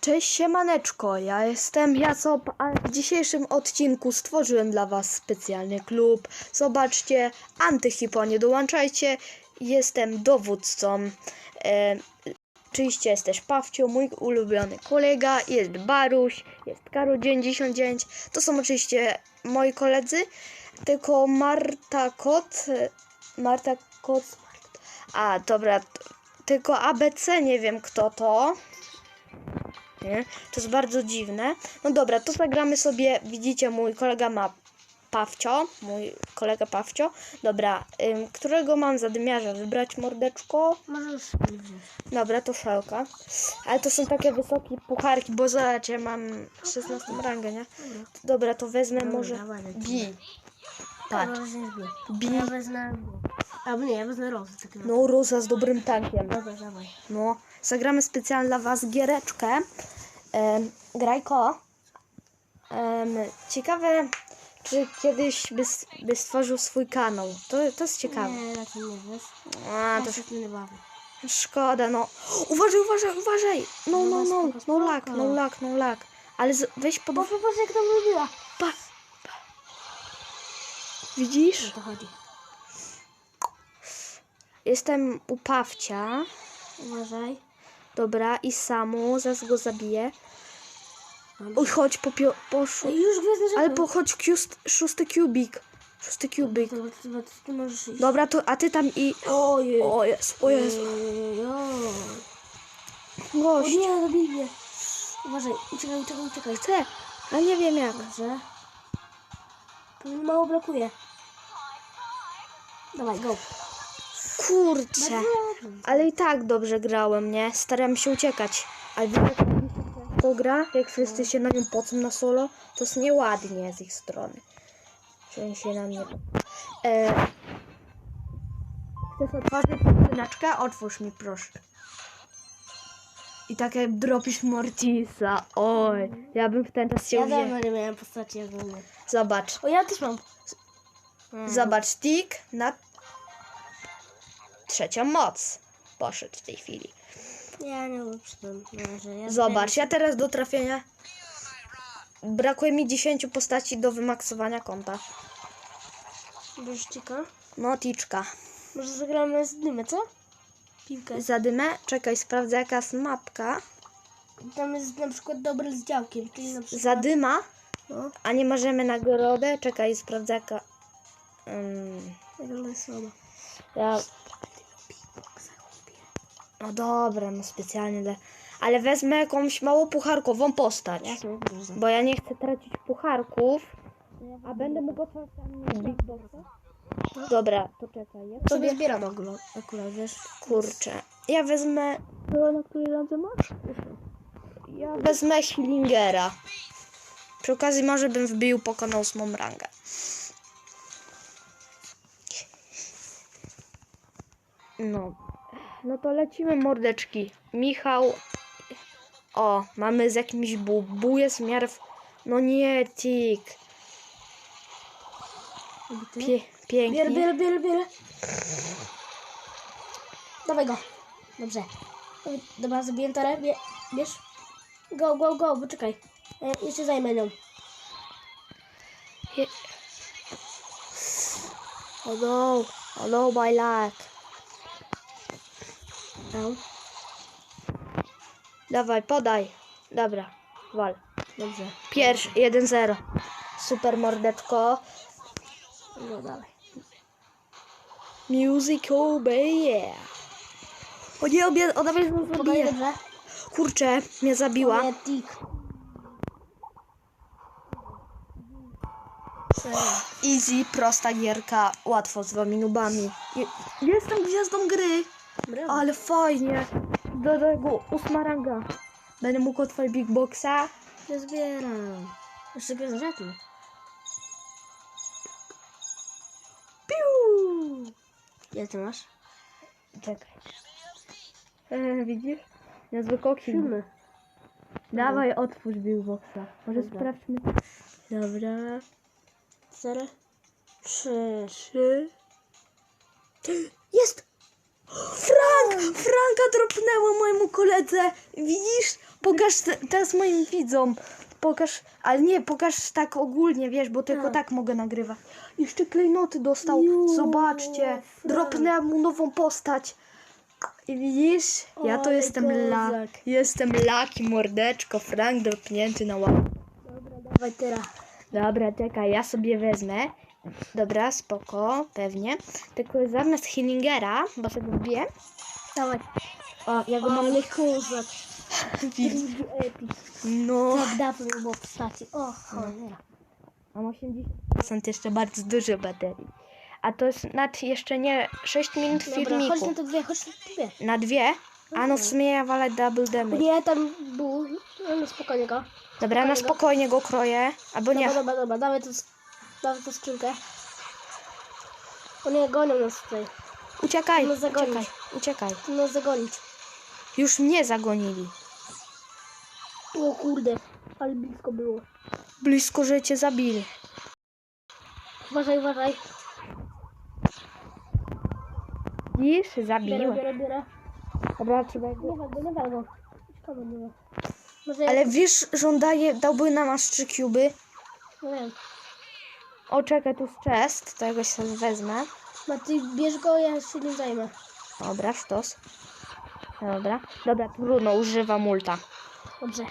Cześć siemaneczko, ja jestem Jacop, a w dzisiejszym odcinku stworzyłem dla was specjalny klub. Zobaczcie, Antyhipo, nie dołączajcie, jestem dowódcą. E, oczywiście jest też Pawcio, mój ulubiony kolega, jest Baruś, jest Karo99. To są oczywiście moi koledzy, tylko Marta Kot, e, Marta Kot, a dobra, tylko ABC nie wiem kto to. Nie? To jest bardzo dziwne. No dobra, to zagramy sobie. Widzicie, mój kolega ma Pawcio. Mój kolega Pawcio. Dobra, ym, którego mam zadymiarza wybrać mordeczko? Możesz. Dobra, to szelka. Ale to są takie wysokie pucharki, bo zobacz, ja mam 16 rangę, nie? Dobra, to wezmę może dawaj, lecimy. B. Patrz. Dobra, weźmiesz B. B. Ja wezmę. Albo nie, ja wezmę Rosę. Tak no. No, Rosa z dobrym tankiem. Dobra, dawaj. No, zagramy specjalnie dla Was giereczkę. Em, grajko. Em, ciekawe, czy kiedyś by, s- by stworzył swój kanał. To, to jest ciekawe. Nie, raczej nie wiesz. A, to się nie bawię. szkoda, no. Uważaj, uważaj, uważaj. No, no, no, no lak, no lak, no lak. Ale z, weź pod... Boże, Boże, jak to lubiła. Pa, pa. Widzisz? O to chodzi. Jestem u Pawcia. Uważaj. Dobra, i Samu, zaraz go zabiję. Oj, chodź, po, pio, po szu- Ej, już żeton. Ale pochodź kiust, szósty kubik. Szósty kubik. Dobra, ty, ty, ty możesz iść. Dobra, to a ty tam i. Ojej. O jest, o jest. Ojej. O Gość. nie, zabij mnie. Uważaj, uciekaj, uciekaj, uciekaj. Chcę, ale nie wiem jak. Dobrze. To mi mało brakuje. Dawaj, go. Kurczę. Ale i tak dobrze grałem, nie? Staram się uciekać. Ale wiesz, jak to gra, jak wszyscy się na nią pocą na solo, to jest nieładnie z ich strony. Że się na mnie. E... Chcesz otworzyć skrzyneczkę? Otwórz mi, proszę. I tak jak dropisz Mortisa. Oj, ja bym w ten czas się Ja dawno nie miałem postaci jak ogólnie. Zobacz. O, ja też mam. Zobacz, stick na trzecią moc. Poszedł w tej chwili. Ja nie ja Zobacz, ja teraz do trafienia. Brakuje mi 10 postaci do wymaksowania konta. Brzcika. No, ticzka. Może zagramy z dymy, co? Piłkę. Zadymę. Czekaj, sprawdzę jaka jest mapka. Tam jest na przykład dobry z działkiem, czyli na przykład... Zadyma. No, A nie możemy nagrodę. Czekaj, sprawdzę jaka. Um, ja... No dobra, no specjalnie dla... Ale wezmę jakąś mało pucharkową postać. Ja sobie wyobrażam. Bo ja nie chcę tracić pucharków. A będę mógł otworzyć tam Big Boxa. Dobra, to czekaj. Ja Sobie zbieram akurat, akurat, wiesz? kurczę. Ja wezmę. To na której randze masz? Ja wezmę Hillingera. Przy okazji może bym wbił pokonał ósmą rangę. No. No to lecimy mordeczki. Michał. O, mamy z jakimś bu. Bu jest w miarę. W... No nie, tik. Pie, pięknie. Bierę, bierę, bierę. Dawaj go. Dobrze. Dobra, zabiję torę. Bie, bierz. Go, go, go, poczekaj. E, jeszcze zajmę nią. Je- oh no, my lad. Dawaj, podaj. Dobra, wal. Dobrze. Pierwszy, 1-0. Super mordeczko. No dawaj. Musical, baby. O nie, obie, ona mnie Podaj zabije. Kurczę, mnie zabiła. Easy, prosta gierka, łatwo z wami nubami. Je- Jestem gwiazdą gry, Brawo. ale fajnie. Do tego ósma ranga. Będę mógł otworzyć Big Boxa. Ja zbieram. Jeszcze gwiazd żetny. Piu! Ile ty masz? Czekaj. E, widzisz? Kokin. Siódmy. Dawaj, otwórz Big Boxa. Może Dobra. sprawdźmy. Dobra. Cztery. Trzy. Trzy. Jest! Frank! Franka dropnęło mojemu koledze. Widzisz? Pokaż te, teraz moim widzom. Pokaż, ale nie, pokaż tak ogólnie, wiesz, bo tylko Tak. tak mogę nagrywać. Jeszcze klejnoty dostał. Ju, Zobaczcie. Frank. Dropnęłam mu nową postać. I widzisz? Ja to Ale jestem la. kozak. Jestem laki mordeczko. Frank dropnięty na łapę. Dobra, dawaj teraz. Dobra, czekaj, ja sobie wezmę. Dobra, spoko, pewnie. Tylko zamiast Hillingera, bo sobie wbiję. Dawaj. O, ja go mam Ale kozak. Drugi epic. No. Tak dawno było postaci. O, cholera. Mam 80% jeszcze bardzo dużo baterii. A to jest nad jeszcze nie 6 minut Dobra, chodź filmiku. na to dwie, chodź na to dwie. Na dwie? A no w sumie ja walę double damage. Nie, tam był. No spokojnie go. Dobra, na spokojnie go kroję. Albo nie. Dobra, dobra, dobra, dawaj tu, dawaj tu skrzynkę. Oni gonią nas tutaj. Uciekaj, No zagonić. uciekaj, uciekaj. Nas zagonić. Już mnie zagonili. O kurde, ale blisko było. Blisko, że cię zabili. Uważaj, uważaj. Widzisz? Zabiłem. biorę, biorę. Dobra, trzeba go Nie wal go, nie wal go. Szkoda było. Może Ale wiesz, że on daje, dałby nam aż trzy kuby? No wiem. O, czekaj, tu jest chest, to ja go sobie wezmę. No ty bierz go, ja się nim zajmę. Dobra, sztos. Dobra, dobra, trudno, używam multa. Dobrze.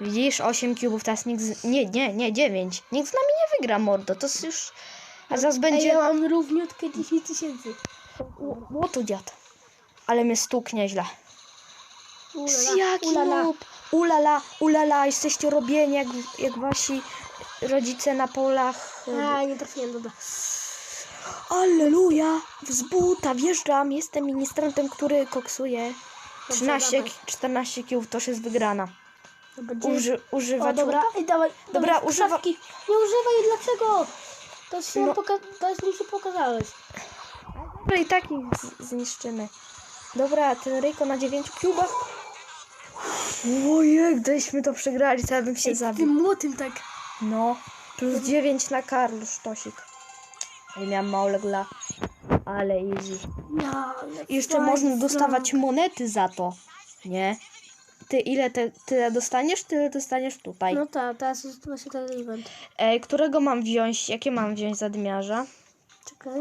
Widzisz, 8 kubów, teraz nikt z... Nie, nie, nie, 9. Nikt z nami nie wygra, mordo, to jest już... A zaraz będzie... ja mam równiutkie 10 tysięcy. Ło tu dziad. Ale mnie stuk nieźle. Ulala, Jaki ulala. Ulala, ulala, jesteście robieni jak, jak wasi rodzice na polach. A, nie trafiłem, dobra. Alleluja! Z buta wjeżdżam, jestem ministrantem, który koksuje. Dobrze, 13, dawaj. 14 kiłów to już jest wygrana. Dobra, gdzie Uży, O, używać. dobra, ej, dawaj. Dobra, używa-. Nie używaj, dlaczego? To się No. poka- to jest mi się pokazałeś. Dobra, i tak ich z- zniszczymy. Dobra, ten Ryko na 9 kiubach. Ojej, gdyśmy to przegrali, to ja bym się Ej, zabił. tym młotem tak. No, plus 9 na Karlu Sztosik. Ja miałam maulegla, ale easy. I jeszcze można dostawać monety za to, nie? Ty ile te, tyle dostaniesz, tyle dostaniesz tutaj. No tak, teraz jest właśnie ten event. Ej, którego mam wziąć? Jakie mam wziąć zadmiarza? Czekaj.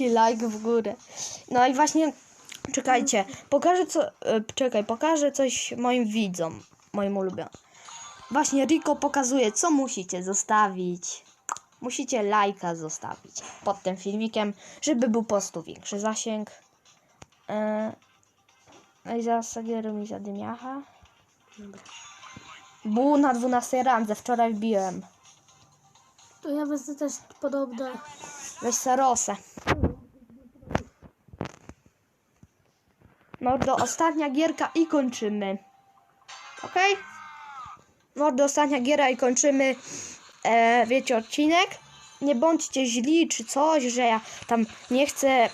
Like w górę. No i właśnie, czekajcie, pokażę co, e, czekaj, pokażę coś moim widzom, moim ulubionym. Właśnie Rico pokazuje, co musicie zostawić. Musicie lajka zostawić pod tym filmikiem, żeby był po prostu większy zasięg. E, No i zaraz sobie mi zadymiacha. Był na 12 randze, wczoraj wbiłem. To ja wezmę też podobne. Weź Sarosę. Mordo, ostatnia gierka i kończymy. Okej? Mordo, ostatnia giera i kończymy. E, wiecie, odcinek. Nie bądźcie źli czy coś, że ja tam nie chcę.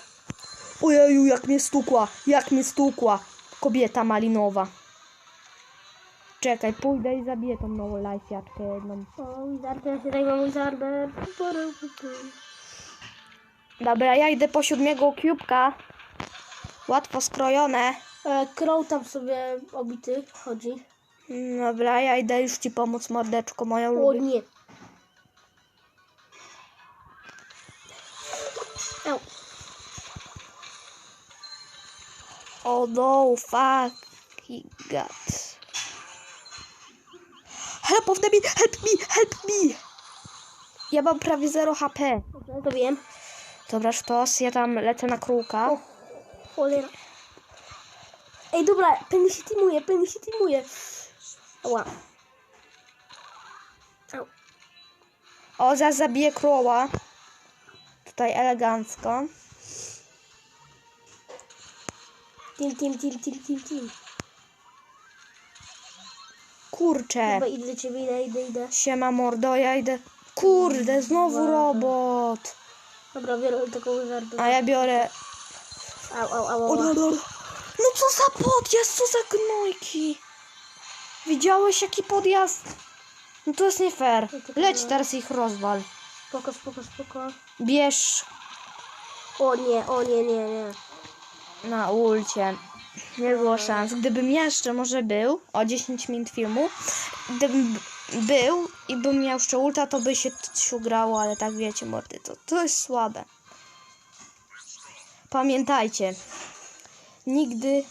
Ojeju, jak mnie stukła, jak mnie stukła. Kobieta malinowa. Czekaj, pójdę i zabiję tą nową lifejaczkę jedną. O, Wizarder, ja się zajmę Wizarder. Dobra, ja idę po siódmego kubka. Łatwo skrojone. E, Crow tam sobie obity chodzi. Dobra, ja idę już ci pomóc, mordeczko moja O lubię. nie. Oh no, fucking god. Help of the me, help me, help me. Ja mam prawie 0 HP. Dobrze, zrobiłem. Dobra, sztos, ja tam lecę na kółka. O, cholera. Ej, dobra, Penny się teamuje, Penny się teamuje. Ała. Au. O, zaraz zabiję króla. Tutaj elegancko. Team, team, team, team, team, team. Kurczę. Dobra, idę do ciebie, idę, idę, idę. Siema mordo, ja idę. Kurde, znowu robot. Dobra, biorę taką wizardę. A ja biorę Au, au, au, O, au. no co za podjazd, co za gnojki. Widziałeś jaki podjazd? No to jest nie fair. Leć teraz ich rozwal. Spoko, spoko, spoko. Bierz. O nie, o nie, nie, nie. na ulcie. Nie było szans. Gdybym jeszcze może był, o 10 minut filmu, gdybym b- był i bym miał jeszcze ulta, to by się ciu grało, ale tak wiecie, mordy, to, to jest słabe. Pamiętajcie, nigdy...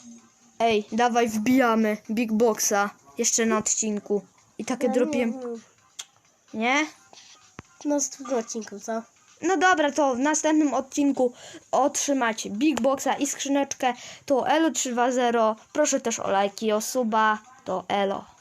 Ej, dawaj, wbijamy Big Boxa jeszcze na odcinku. I takie dropię... Nie? No z tym odcinku, co? No dobra, to w następnym odcinku otrzymacie Big Boxa i skrzyneczkę. To Elo320. Proszę też o lajki, o suba. To Elo.